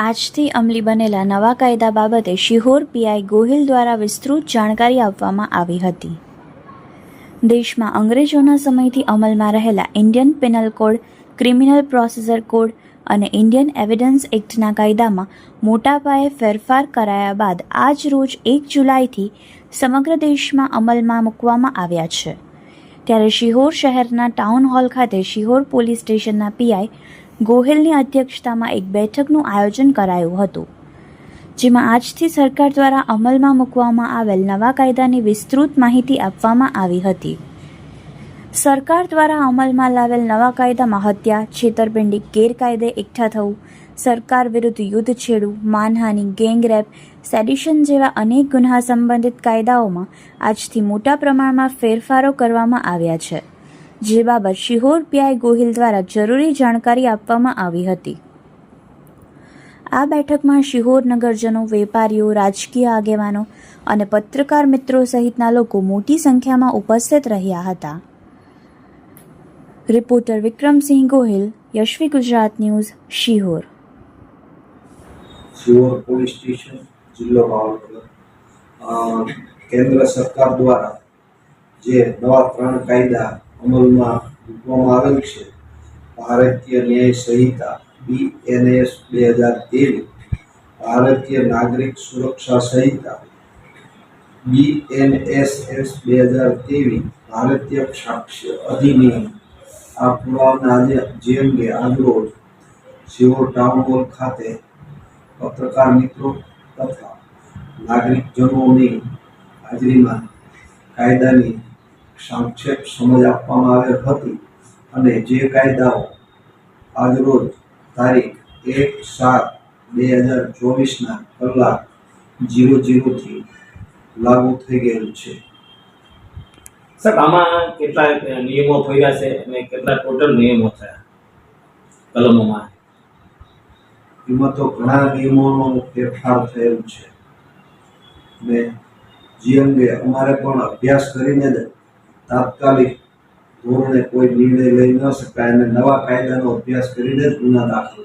આજથી અમલી બનેલા નવા કાયદા બાબતે શિહોર પીઆઈ ગોહિલ દ્વારા વિસ્તૃત જાણકારી આપવામાં આવી હતી. દેશમાં અંગ્રેજોના સમયથી અમલમાં રહેલા Indian penal code, criminal processor code અને ઇન્ડિયન એવિડન્સ એક્ટના કાયદામાં મોટા પાયે ફેરફાર કરાયા બાદ આજ રોજ એક જુલાઈથી સમગ્ર દેશમાં અમલમાં મૂકવામાં આવ્યા છે. ત્યારે શિહોર શહેરના ટાઉન હોલ ખાતે શિહોર પોલીસ સ્ટેશનના પીઆઈ ગોહિલની અધ્યક્ષતામાં એક બેઠકનું આયોજન કરાયું હતું, જેમાં આજથી સરકાર દ્વારા અમલમાં મૂકવામાં આવેલ નવા કાયદાની વિસ્તૃત માહિતી આપવામાં આવી હતી. સરકાર દ્વારા અમલમાં લાવેલ નવા કાયદામાં હત્યા, છેતરપિંડી, ગેરકાયદે એકઠા થવું, સરકાર વિરુદ્ધ યુદ્ધ છેડવું, માનહાનિ ગેંગરેપ સેડિશન જેવા અનેક ગુન્હા સંબંધિત કાયદાઓમાં આજથી મોટા પ્રમાણમાં ફેરફારો કરવામાં આવ્યા છે. જે બાબત શિહોર પીઆઈ ગોહિલ દ્વારા જરૂરી જાણકારી આપવામાં આવી હતી. આ બેઠકમાં શિહોર નગરજનો, વેપારીઓ, રાજકીય આગેવાનો અને પત્રકાર મિત્રો સહિતના લોકો મોટી સંખ્યામાં ઉપસ્થિત રહ્યા હતા. Reporter Vikramsinh Gohil, Yashvi Gujarat news, Sihor. Sihor police station, જિલ્લો કેન્દ્ર સરકાર દ્વારા જે નવા ત્રણ કાયદા અમલમાં મૂકવામાં આવેલ છે. ભારતીય ન્યાય સંહિતા બીએનએસ બે હજાર તેવીસ ભારતીય નાગરિક સુરક્ષા સંહિતા બીએનએસએસ બે હજાર તેવીસ ભારતીય સાક્ષ્ય અધિનિયમ. આ પુરાવાના આજે જે અંગે આજરોજ શિવોર ટાઉન હોલ ખાતે પત્રકાર મિત્રો તથા નાગરિકજનોની હાજરીમાં કાયદાની સંક્ષેપ સમજ આપવામાં આવેલ હતી અને જે કાયદાઓ આજરોજ તારીખ એક સાત બે હજાર ચોવીસના કલાક જીરો જીરોથી લાગુ થઈ ગયેલ છે. સર આમાં કેટલા નિયમો થયા છે અને કેટલા ટોટલ નિયમો થયા કલમોમાં? એમાં તો ઘણા નિયમોનો ફેરફાર થયેલ છે. ને જે અંગે અમારે પણ અભ્યાસ કરીને જ તાત્કાલિક ધોરણે કોઈ નિર્ણય લઈ ન શકાય અને નવા કાયદાનો અભ્યાસ કરીને જ ગુના દાખલ